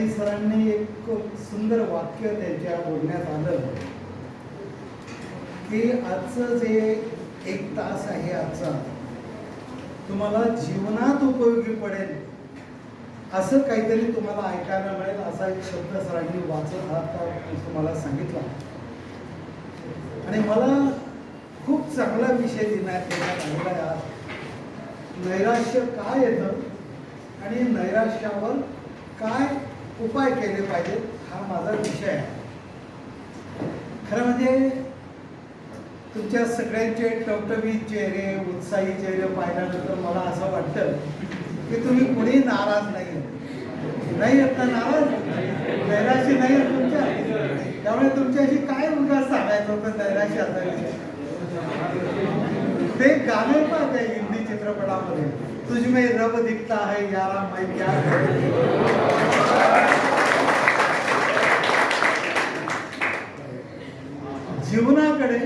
मगाशी सरांनी एक सुंदर वाक्य त्यांच्या बोलण्यात आलं. की आजचं जे एक तास आहे आजचा तुम्हाला जीवनात उपयोगी पडेल. असं काहीतरी तुम्हाला ऐकायला मिळेल असा एक शब्द सरांनी वाचत आता तुम्हाला सांगितला. आणि मला खूप चांगला विषय देण्यात आलेला आहे नैराश्य काय येतं? आणि नैराश्यावर काय उपाय केले पाहिजेत हा माझा विषय आहे. खरं म्हणजे तुमच्या सगळ्यांचे टवटवीत चेहरे उत्साही चेहरे पाहिल्यानंतर मला असं वाटतं की तुम्ही कुणी नाराज नाही आहेत. नाही आहेत ना नाराज? नैराश्य नाही आहेत तुमच्या? त्यामुळे तुमच्याशी काय उगाच सांगायचं होतं नैराश्याचा आता? ते गाणं पाहते हिंदी चित्रपटामध्ये. तुझमें रब दिखता है यारा मैं क्या जीवनाकडे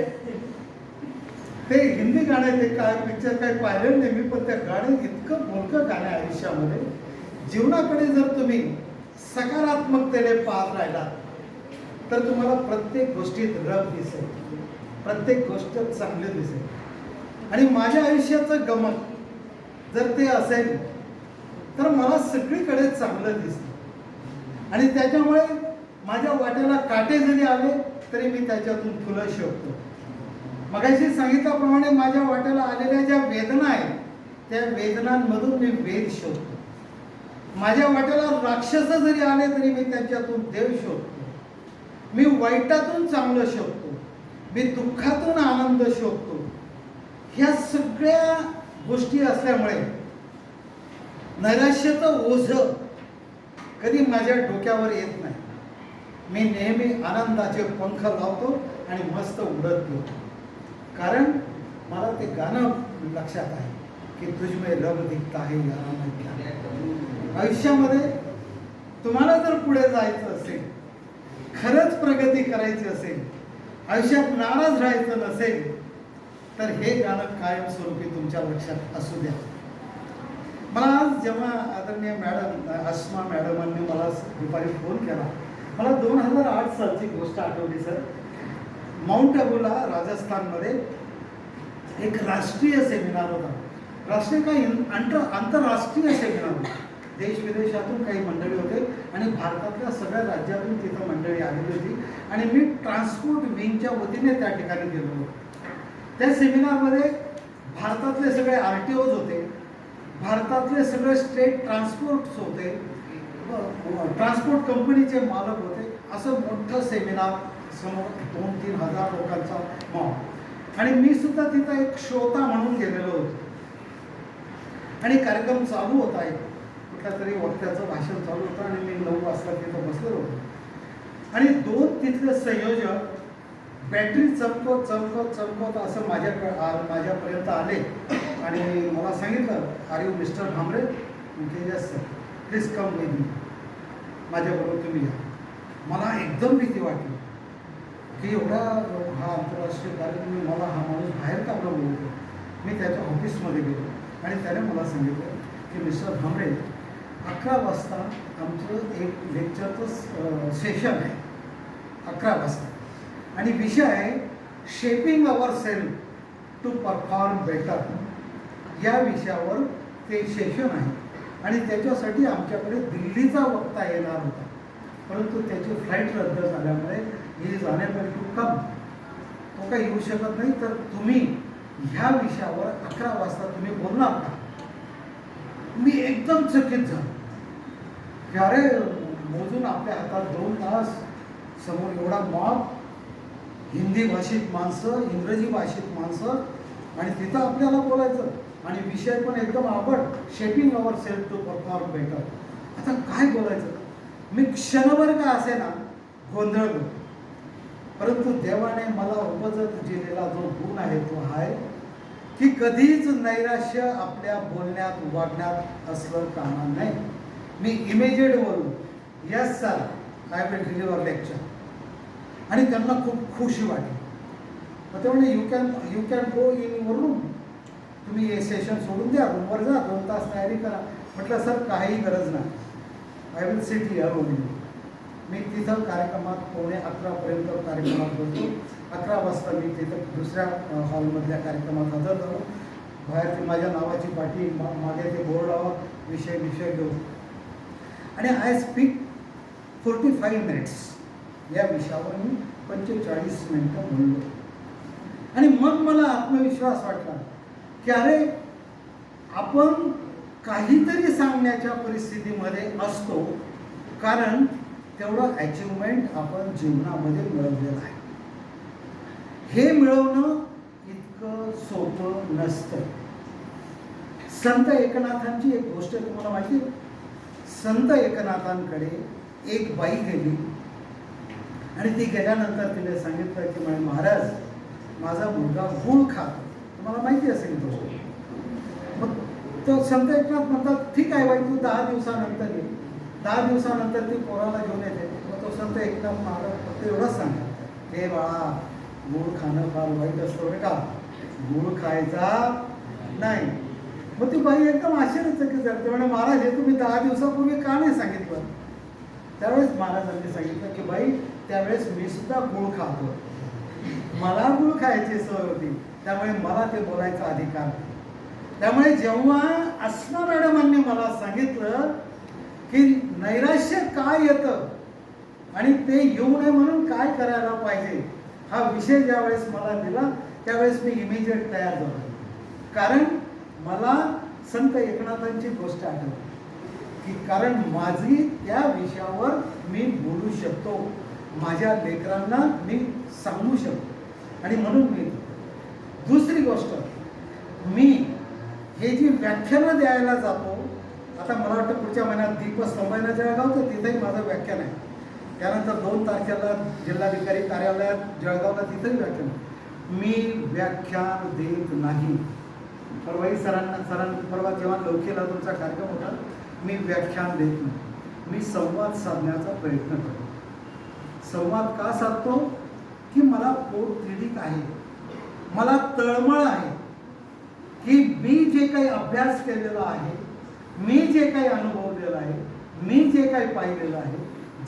ते हिंदी गाणं ते काय पिक्चर काय पाहिलं नाही मी पण त्या गाणं इतकं बोलकं गाणं आहे आयुष्यामध्ये. जीवनाकडे जर तुम्ही सकारात्मकतेने पाहत राहिला तर तुम्हाला प्रत्येक गोष्टीत रब दिसेल. प्रत्येक गोष्ट चांगली दिसेल. आणि माझ्या आयुष्याचं गमत जर ते असेल तर मला सगळीकडे चांगलं दिसतं. आणि त्याच्यामुळे माझ्या वाट्याला काटे जरी आले तरी मी त्याच्यातून फुलं शोधतो मगाशी सांगितल्याप्रमाणे माझ्या वाट्याला आलेल्या ज्या वेदना आहेत त्या वेदनांमधून मी वेद शोधतो माझ्या वाट्याला राक्षस जरी आले तरी मी त्यांच्यातून देव शोधतो मी वाईटातून चांगलं शोधतो मी दुःखातून आनंद शोधतो ह्या सगळ्या गोष्टी असल्यामुळे नैराश्याचं ओझ कधी माझ्या डोक्यावर येत नाही. मी नेहमी आनंदाचे पंख लावतो आणि मस्त उडत घेतो कारण मला ते गाणं लक्षात आहे की तुझमे रब दिखता आहे आयुष्यामध्ये तुम्हाला जर पुढे जायचं असेल खरंच प्रगती करायची असेल आयुष्यात नाराज राहायचं नसेल तर हे गाणं कायमस्वरूपी तुमच्या लक्षात असू द्या. मला आज जेव्हा आदरणीय मॅडम अस्मा मॅडमांनी मला दुपारी फोन केला मला दोन हजार आठ सालची गोष्ट आठवली सर माउंट अबूला राजस्थानमध्ये एक राष्ट्रीय सेमिनार होता. राष्ट्रीय काही आंतर आंतरराष्ट्रीय सेमिनार होता. देश विदेशातून काही मंडळी होते आणि भारतातल्या सगळ्या राज्यातून तिथं मंडळी आलेली होती. आणि मी ट्रान्सपोर्ट विंगच्या वतीने त्या ठिकाणी गेलो होतो. त्या सेमिनारमध्ये भारतातले सगळे आर टी ओज होते भारतातले सगळे स्टेट ट्रान्सपोर्ट्स होते ट्रान्सपोर्ट कंपनीचे मालक होते. असं मोठं सेमिनार समोर दोन तीन हजार लोकांचा मॉल. आणि मी सुद्धा तिथं एक श्रोता म्हणून गेलेलो होतो. आणि कार्यक्रम चालू होता एक. कुठल्या तरी वक्त्याचं भाषण चालू होतं आणि मी नऊ वाजता तिथं बसलेलो होतो. आणि दोन तिथले संयोजक बॅटरी चमकत चमकत चमकत असं माझ्या माझ्यापर्यंत आले. आणि मला सांगितलं आर यू मिस्टर भांबरे म्हणजे yes sir please come with me माझ्याबरोबर तुम्ही या. मला एकदम भीती वाटली. की एवढा हा आंतरराष्ट्रीय कार्यक्रम मला हा माणूस बाहेर का आपला बोलतो मी त्याच्या ऑफिसमध्ये गेलो. आणि त्याने मला सांगितलं की मिस्टर भांबरे अकरा वाजता आमचं एक लेक्चरचं सेशन आहे. अकरा वाजता. आणि विषय आहे shaping our self to perform better या विषयावर ते सेशन आहे. आणि त्याच्यासाठी आमच्याकडे दिल्लीचा वक्ता येणार होता. परंतु त्याची फ्लाईट रद्द झाल्यामुळे he is unable to come. तो काही येऊ शकत नाही. तर तुम्ही ह्या विषयावर अकरा वाजता तुम्ही बोलणार का? मी एकदम चकित झालो. की अरे मोजून आपल्या हातात दोन तास समोर एवढा मॉब हिंदी भाषिक माणसं इंग्रजी भाषिक माणसं आणि तिथं आपल्याला बोलायचं. आणि विषय पण एकदम आवड shaping our self to perform better आता काय बोलायचं? मी क्षणभर का असे ना गोंधळलो परंतु देवाने मला उपजत दिलेला जो गुण आहे तो आहे की कधीच नैराश्य आपल्या बोलण्यात वागण्यात असलं कामा नाही मी इमेजेडवरून yes sir I will deliver lecture आणि त्यांना खूप खुशी वाटली. मग ते म्हणजे you can you can go in your room तुम्ही हे सेशन सोडून द्या रूमवर जा दोन तास तयारी करा. म्हटलं सर काही गरज नाही. I will sit here only मी तिथं कार्यक्रमात पावणे अकरापर्यंत कार्यक्रमात बोलतो. अकरा वाजता मी तिथं दुसऱ्या हॉलमधल्या कार्यक्रमात हजर झालो बाहेर ती माझ्या नावाची पाठी मा- मागे ते बोर्डावर विषय विषय घेऊन आणि I speak forty five minutes या विषयावर मी पंचेचाळीस मिनटं बोललो. आणि मग मला आत्मविश्वास वाटला की अरे आपण काहीतरी सांगण्याच्या परिस्थितीमध्ये असतो कारण तेवढं अचिव्हमेंट आपण जीवनामध्ये मिळवलेलं आहे. हे मिळवणं इतकं सोपं नसतं. संत एकनाथांची एक गोष्ट तुम्हाला माहिती संत एकनाथांकडे एक बाई गेली. आणि ती गेल्यानंतर तिने सांगितलं की म्हणे महाराज माझा मुलगा गुळ खातो. तुम्हाला माहिती असेल तो मग तो संत एकनाथ म्हणतात ठीक आहे बाई तू दहा दिवसानंतर ये. दहा दिवसानंतर ती पोराला घेऊन येते. मग तो संत एकनाथ महाराज फक्त एवढंच सांगा. हे बाळा गुळ खाणं फार वाईट असतो बरं का. गुळ खायचा नाही. मग ती बाई एकदम आश्चर्यचकित झाली. म्हणे महाराज हे तुम्ही दहा दिवसापूर्वी का नाही सांगितलं? त्यावेळेस महाराजांनी सांगितलं की बाई त्यावेळेस मी सुद्धा गुळ खातो. मला गुळ खायची सवय होती. त्यामुळे मला ते बोलायचा अधिकार नाही. त्यामुळे जेव्हा अस्मा मॅडमांनी मला सांगितलं की नैराश्य काय येतं आणि ते येऊ नये म्हणून काय करायला पाहिजे हा विषय ज्यावेळेस मला दिला त्यावेळेस मी इमिजिएट तयार झालो. कारण मला संत एकनाथांची गोष्ट आठवली की कारण माझी त्या विषयावर मी बोलू शकतो. माझ्या लेकरांना मी सांगू शकतो. आणि म्हणून मी दुसरी गोष्ट मी हे जी व्याख्यानं द्यायला जातो आता मला वाटतं पुढच्या महिन्यात दीपस्तंभायला जळगाव तर तिथंही माझं व्याख्यान आहे. त्यानंतर दोन तारखेला जिल्हाधिकारी कार्यालयात जळगावला तिथंही व्याख्यान मी व्याख्यान देत नाही. परवाही सरांना सरां परवा जेव्हा लौकेला तुमचा कार्यक्रम होता मी व्याख्यान देत नाही. मी संवाद साधण्याचा प्रयत्न करतो. संवाद का साधतो? की मला पोट तिडीक आहे. मला तळमळ आहे. की मी जे काही अभ्यास केलेला आहे मी जे काही अनुभवलेलं आहे मी जे काही पाहिलेलं आहे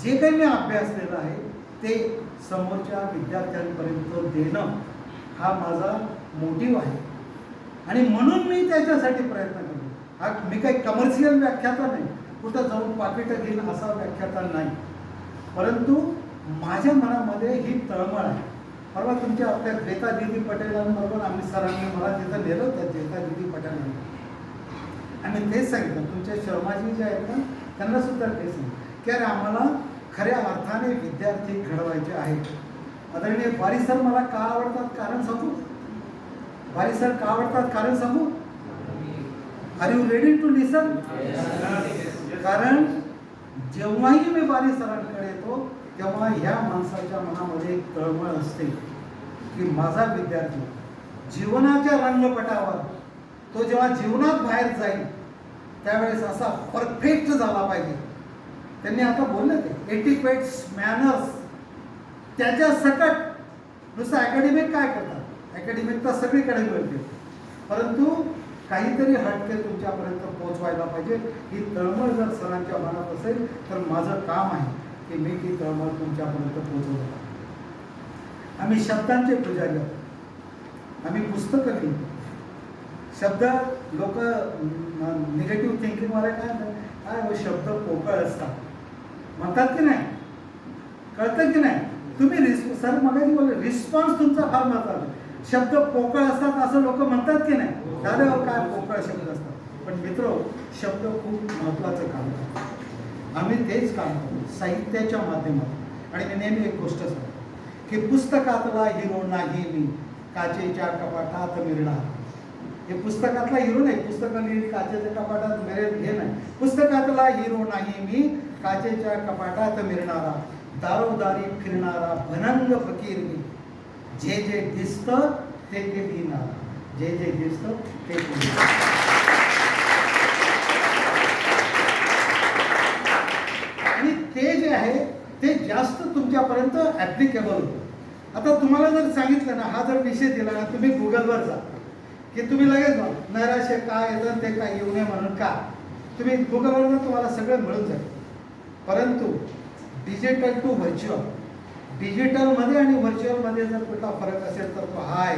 जे काही मी अभ्यासलेलं आहे ते समोरच्या विद्यार्थ्यांपर्यंत देणं हा माझा मोटिव्ह आहे. आणि म्हणून मी त्याच्यासाठी प्रयत्न करतो. हा मी काही कमर्शियल व्याख्याता नाही. कुठं जाऊन पाकिटं घेईन असा व्याख्याता नाही. परंतु माझ्या मनामध्ये ही तळमळ आहे. परवा तुमच्या आपल्या बेता दिदी पटेलांबरोबर आम्ही सरांनी मला तिथं नेलं होतं जेता दिदी पटेलांना आम्ही तेच सांगितलं तुमच्या शर्माजी जे आहेत ना त्यांना सुद्धा तेच सांगितलं की अरे आम्हाला खऱ्या अर्थाने विद्यार्थी घडवायचे आहेत. आदरणीय बारी सर मला का आवडतात कारण सांगू? बारी सर का आवडतात कारण सांगू? Are you ready to listen कारण जेव्हाही मी बारी सरांकडे येतो तेव्हा ह्या माणसाच्या मनामध्ये एक तळमळ असते की माझा विद्यार्थी जीवनाच्या रंगपटावर तो जेव्हा जीवनात बाहेर जाईल त्यावेळेस असा परफेक्ट झाला पाहिजे. त्यांनी आता बोललं ते एटिक्वेट्स मॅनर्स त्याच्या सकट नुसतं अकॅडमिक काय करतात? अकॅडमिक तर सगळीकडे मिळते. परंतु काहीतरी हटके तुमच्यापर्यंत पोहोचवायला पाहिजे. ही तळमळ जर सरांच्या मनात असेल तर माझं काम आहे. की मी ती तळमळ तुमच्यापर्यंत पोहोचवलं आम्ही शब्दांचे पुजारी आहोत. आम्ही पुस्तकं लिहितो. शब्द लोक निगेटिव्ह थिंकिंगवाले काय काय हो, शब्द पोकळ असतात. म्हणतात की नाही? कळतं की नाही? तुम्ही रिस्प सर मगाशी बोलले रिस्पॉन्स तुमचा फार महत्त्वाचा शब्द पोकळ असतात असं लोक म्हणतात की नाही? दादा हो, काय पोकळ शब्द असतात. पण मित्र शब्द खूप महत्वाचं काम करतात. आम्ही तेच काम करतो साहित्याच्या माध्यमातून. आणि मी नेहमी एक गोष्ट सांगतो की पुस्तकातला हिरो नाही मी काचेच्या कपाटात मिरणार. हे पुस्तकातला हिरो नाही पुस्तक लिहिली काचेच्या कपाटात मिरेल हे नाही. पुस्तकातला हिरो नाही मी काचेच्या कपाटात मिरणारा दारोदारी फिरणारा भनंग फकीर मी. जे जे दिसतं ते ते लिहिणारा. जे जे दिसतं ते ते आणि ते जे आहे ते जास्त तुमच्यापर्यंत ॲप्लिकेबल होतं. आता तुम्हाला जर सांगितलं ना हा जर विषय दिला ना तुम्ही गुगलवर जा. की तुम्ही लगेच नैराश्य काय येतं ते काय येऊ नये म्हणून का? तुम्ही गुगलवर तुम्हाला सगळं मिळून जाईल. परंतु डिजिटल टू व्हर्च्युअल डिजिटलमध्ये आणि व्हर्च्युअलमध्ये जर कुठला फरक असेल तर तो हा आहे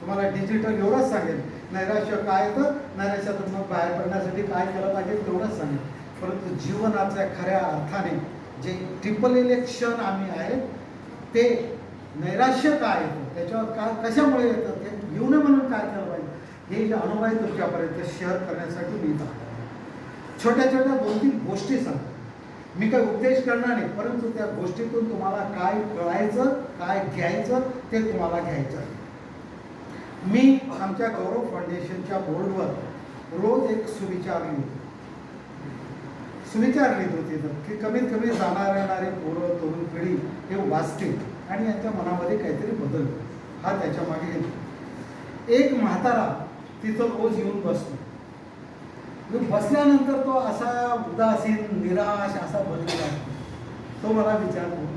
तुम्हाला डिजिटल एवढंच सांगेल. नैराश्य काय तर नैराश्यातून मग बाहेर पडण्यासाठी काय केलं पाहिजे? तेवढंच सांगेल. परंतु जीवनाच्या खऱ्या अर्थाने जे ट्रिपल क्षण आम्ही आहेत ते नैराश्य काय येतं त्याच्यावर काय कशामुळे येतं? ते येऊ नये म्हणून काय केलं पाहिजे हे जे अनुभव आहे तुमच्यापर्यंत शेअर करण्यासाठी मी इथं छोट्या छोट्या दोन तीन गोष्टी सांगतो मी काही उपदेश करणार नाही परंतु त्या गोष्टीतून तुम्हाला काय कळायचं काय घ्यायचं ते तुम्हाला घ्यायचं आहे. मी आमच्या गौरव फाउंडेशनच्या बोर्डवर रोज एक सुविचार लिहितो. सुविचार लिहित होते तर की कमीत कमी जाणार येणारे पोरं तरुण पिढी हे वाचतील आणि यांच्या मनामध्ये काहीतरी बदल. हा त्याच्यामागे. एक म्हातारा तिथं रोज येऊन बसतो बसल्यानंतर तो असा उदासीन निराश असा बदलला तो मला विचारतो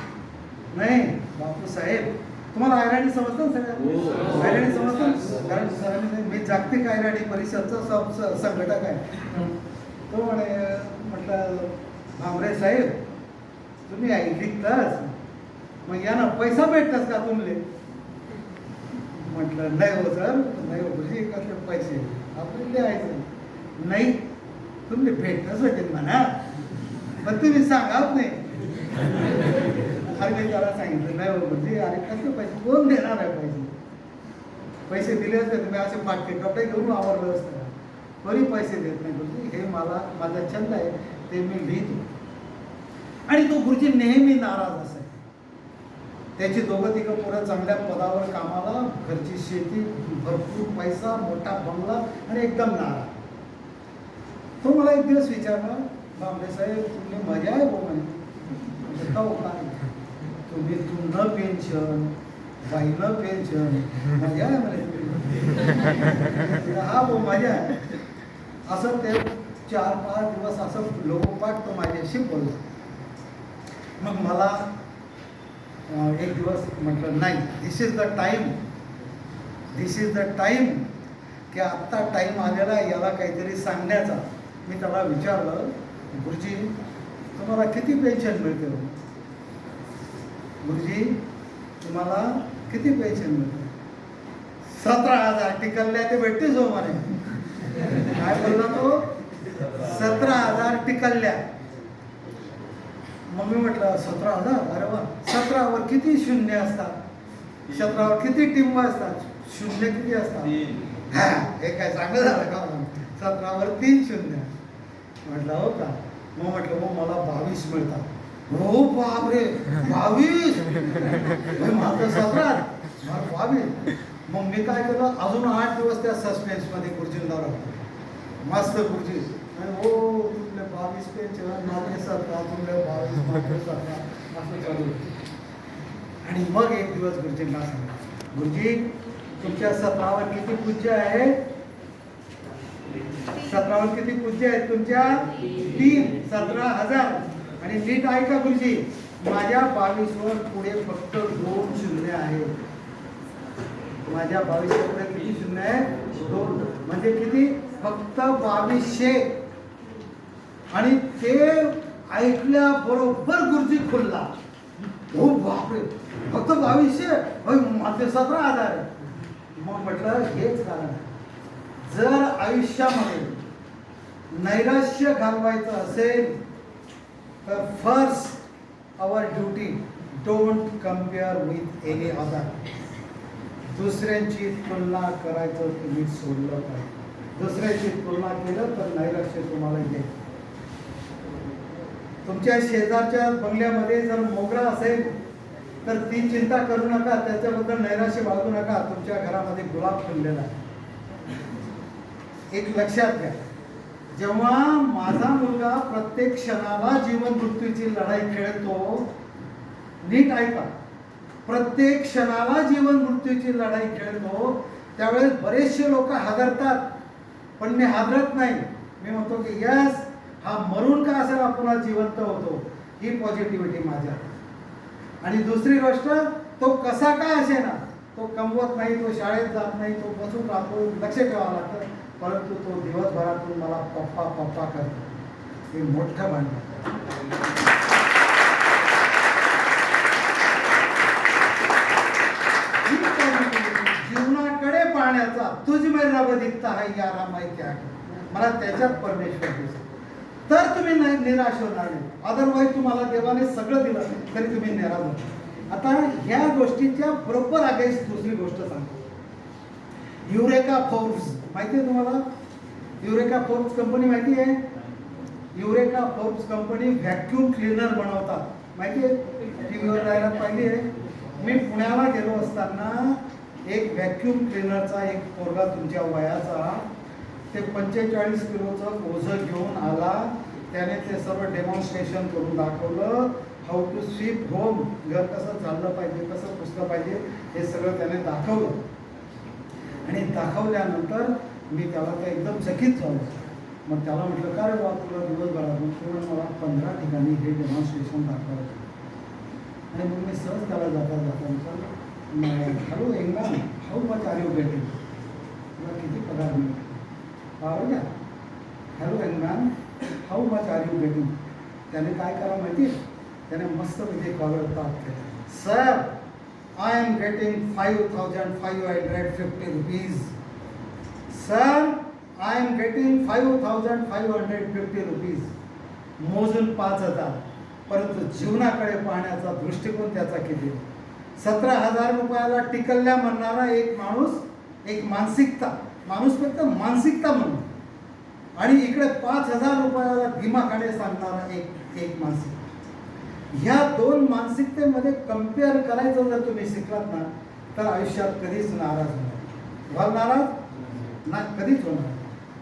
नाही बापू साहेब तुम्हाला आयराणी समजतं ना हो. सगळ्या आयराणी समजतं कारण सरांनी मी जागतिक आयराणी परिषदचा संघटक आहे तो म्हणे म्हटलं भामरे साहेब तुम्ही ऐकताच मग या ना पैसा भेटतास का तुमले? म्हटलं नाही हो सर नाही हो म्हणजे कसले पैसे. आपण द्यायचं नाही. तुम्ही भेटतच होते म्हणा पण तुम्ही सांगावत नाही. अरे त्याला सांगितलं नाही हो गुरुजी अरे कसले पैसे? कोण देणार आहे पैसे? पैसे दिले असते तुम्ही असे फाटके कपडे घेऊन आवडलं असतं. कोणी पैसे देत नाही गुरुजी? हे मला माझा छंद आहे ते मी लिहितो. आणि तो गुरुजी नेहमी नाराज असायचा. त्याची दोघं तिघं पोरं चांगल्या पदावर कामाला घरची शेती भरपूर पैसा मोठा बंगला आणि एकदम नाराज. तो मला एक दिवस विचारला बांबे साहेब तुम्ही मजा आहे बो म्हणे "का हो तुम्ही तुमनं पेन्शन बाईनं पेन्शन मजा आहे म्हणे. हा हो, बो मजा आहे. असं ते चार पाच दिवस असं लोकोपाठ तो माझ्याशी बोलला. मग मला एक दिवस म्हटलं नाही this is the time this is the time की आत्ता टाईम आलेला आहे याला काहीतरी सांगण्याचा. मी त्याला विचारलं गुरुजी तुम्हाला किती पेन्शन मिळते हो?" गुरुजी तुम्हाला किती पेन्शन मिळते? सतरा हजार टिकल्या ते भेटतेच हो म्हणे. काय बोलला तो? सतरा हजार टिकल्या मग मी म्हटलं सतरा हजार? अरे वा. सतरावर किती शून्य असतात? सतरावर किती टिंब असतात? शून्य किती असतात? हा हे काय चांगलं झालं का? सतरावर तीन शून्य. म्हटलं हो का? मग म्हटलं मग मला बावीस मिळतात. हो बापरे! बावीस? माझं सतरा. बावीस. मग मी काय केलं? अजून आठ दिवस त्या सस्पेन्समध्ये खुर्चीला राहतो मस्त खुर्ची. आणि हो तुमले बावीस पेन्शन माझे सतरा तुमले बावीस सतरा असं चालू. आणि मग एक दिवस गुरुजींना सांगितलं गुरुजी तुमच्या सतरावर किती पूज्य आहे? सतरावर किती पूज्य आहेत तुमच्या? तीन सतरा हजार. आणि नीट ऐका गुरुजी माझ्या बावीसवर पुढे फक्त दोन शून्य आहेत माझ्या बावीसच्या पुढे किती शून्य आहे? दोन. म्हणजे किती? फक्त बावीसशे. आणि ते ऐकल्या बरोबर गुरुजी खुलला. हो बापरे फक्त बावीसशे? माझे सतरा हजार आहे. मग म्हटलं हेच कारण आहे. जर आयुष्यामध्ये नैराश्य घालवायचं असेल तर first our duty don't compare with any other दुसऱ्यांची तुलना करायचं तुम्ही सोडलं पाहिजे. दुसऱ्याशी तुलना केलं तर नैराश्य तुम्हाला येईल तुमच्या शेजारच्या बंगल्यामध्ये जर मोगरा असेल तर ती चिंता करू नका त्याच्याबद्दल नैराश्य बाळगू नका तुमच्या घरामध्ये गुलाब फुललेला आहे. एक लक्षात घ्या. जेव्हा माझा मुलगा प्रत्येक क्षणाला जीवन मृत्यूची लढाई खेळतो नीट ऐका. प्रत्येक क्षणाला जीवन मृत्यूची लढाई खेळतो त्यावेळेस बरेचसे लोक हादरतात. पण मी हादरत नाही. मी म्हणतो की यस हा मरून का असेल पुन्हा जिवंत होतो ही पॉझिटिव्हिटी माझ्या आणि दुसरी गोष्ट तो कसा का असे ना तो कमवत नाही तो शाळेत जात नाही तो बसून राहतो लक्ष ठेवावं लागतं परंतु तो दिवसभरातून मला पप्पा पप्पा करतो. हे मोठं भांडण तुझ में रब दिखता है यारा आहे. मला त्याच्यात परमेश्वर दिसतो. तर तुम्ही निराश होणार नाही. अदरवाईज तुम्हाला देवाने सगळं दिलं तरी तुम्ही निराश होणार आता ह्या गोष्टीच्या बरोबर अगेन्स्ट दुसरी गोष्ट सांगतो. युरेका फोर्ब्स माहिती आहे तुम्हाला? युरेका फोर्ब्स कंपनी माहिती आहे? Eureka Forbes company vacuum cleaner बनवतात. माहिती आहे? टी व्हीवर जायला पाहिजे मी पुण्याला गेलो असताना एक व्हॅक्यूम क्लिनरचा एक पोरगा तुमच्या वयाचा ते पंचेचाळीस किलोचं ओझं घेऊन आला. त्याने ते सर्व डेमॉन्स्ट्रेशन करून दाखवलं. हाऊ टू स्वीप होम घर कसं चाललं पाहिजे कसं पुसलं पाहिजे हे सगळं त्याने दाखवलं. आणि दाखवल्यानंतर मी त्याला ते एकदम चकित झालो. मग त्याला म्हटलं का रे बा तुला दिवसभरातून पूर्ण मला पंधरा ठिकाणी हे डेमॉन्स्ट्रेशन दाखवायचं? आणि मग मी सहज त्याला जाता जाता विचारलं hello young how much are you getting तुला किती पगार मिळतो पावर घ्या hello young man how much are you getting त्याने काय करा माहिती त्याने मस्त म्हणजे कॉलर ताप केला. Sir I am getting five thousand five hundred fifty rupees sir I am getting five thousand five hundred fifty rupees मोजून पाच हजार. परंतु जीवनाकडे पाहण्याचा दृष्टिकोन त्याचा किती सतरा हजार रुपयाला टिकलल्या म्हणणारा एक माणूस एक मानसिकता माणूस फक्त मानसिकता म्हणून. आणि इकडे पाच हजार रुपयाला दिमाखाने सांगणारा एक एक मानसिकता ह्या दोन मानसिकतेमध्ये कंपेअर करायचं जर तुम्ही शिकलात ना तर आयुष्यात कधीच नाराज होणार व्हाल नाराज? ना कधीच होणार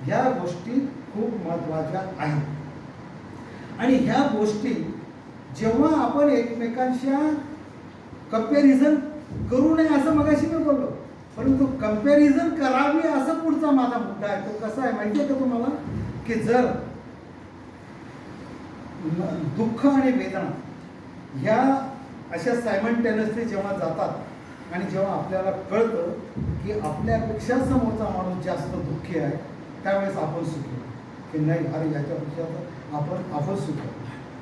ह्या गोष्टी खूप महत्त्वाच्या आहेत. आणि ह्या गोष्टी जेव्हा आपण एकमेकांच्या कंपॅरिझन करू नये असं मगाशी मी बोललो. परंतु कंपॅरिझन करावी असं पुढचा माझा मुद्दा आहे. तो कसा आहे माहिती आहे का तुम्हाला? की जर दुःख आणि वेदना ह्या अशा सायमल्टेनियसली जेव्हा जातात आणि जेव्हा आपल्याला कळतं की आपल्यापेक्षा समोरचा माणूस जास्त दुःखी आहे त्यावेळेस आपण सुखी की नाही अरे याच्यापेक्षा आपण आपण सुखी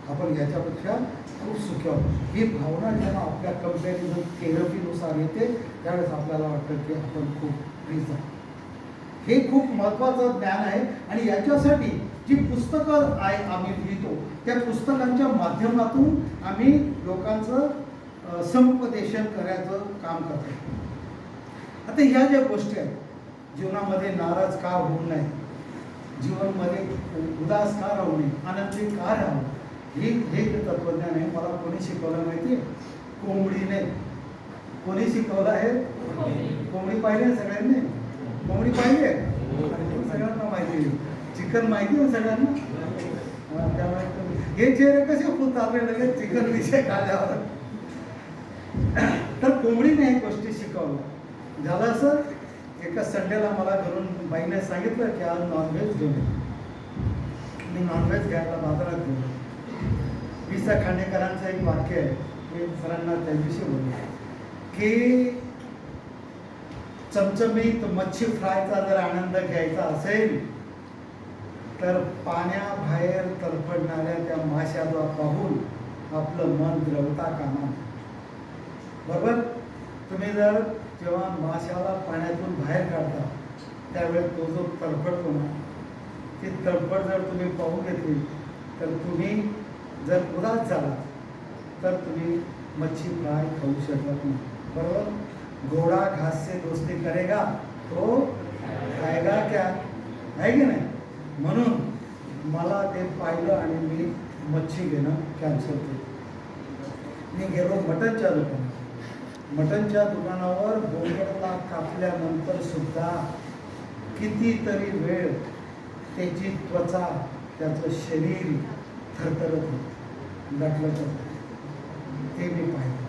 आपण याच्यापेक्षा खूप सुखी आहोत. ही भावना जेव्हा आपल्या कंपॅरिझन थेरपीनुसार येते त्यावेळेस आपल्याला वाटतं की आपण खूप प्लीज हे खूप महत्त्वाचं ज्ञान आहे आणि याच्यासाठी जी पुस्तकं आहे आम्ही लिहितो त्या पुस्तकांच्या माध्यमातून आम्ही लोकांचं समुपदेशन करायचं काम करतो. आता ह्या ज्या गोष्टी आहेत जीवनामध्ये नाराज का होऊ नये जीवनमध्ये उदास का राहू नये आनंदी का राहू ही हे तत्वज्ञान आहे. मला कोणी शिकवलं माहिती आहे कोंबडीने कोणी शिकवलं आहे? कोंबडी पाहिली आहे सगळ्यांनी? कोंबडी पाहिली आहे? सगळ्यांना माहिती चिकन माहिती आहे सगळ्यांना? त्यामुळे हे चेहरे कसे फुलतात रे लगेच चिकन विषय काढल्यावर तर कोंबडीने हे गोष्टी शिकवलं. झालं असं? एका संडेला मला घरून बाईने सांगितलं की आज नॉनव्हेज घेऊन मी नॉनव्हेज घ्यायला बाजारात गेलो. विसा खांडेकरांचं एक वाक्य आहे मी सरांना त्या दिवशी बोललो की चमचमीत मच्छी फ्रायचा जर आनंद घ्यायचा असेल तर पाण्याबाहेर तरफडणाऱ्या त्या माशाला पाहून आपलं मन द्रवता कामा बरोबर? तुम्ही जर जेव्हा माशाला पाण्यातून बाहेर काढता त्यावेळेस तो जो तडफडतो ना ती तडफड जर तुम्ही पाहून घेतली तर तुम्ही जर उदास झाला तर तुम्ही मच्छी फ्राय खाऊ शकत नाही. बरोबर? घोडा घास से दोस्ती करेगा तो खायगा क्या आहे की नाही? म्हणून मला ते पाहिलं आणि मी मच्छी घेणं कॅन्सल केलं. मी गेलो मटनच्या दुकानात. मटनच्या दुकानावर बोंबडला कापल्यानंतर सुद्धा कितीतरी वेळ त्याची त्वचा त्याचं शरीर थरथरत होतं. लटलट होतं ते मी पाहिलं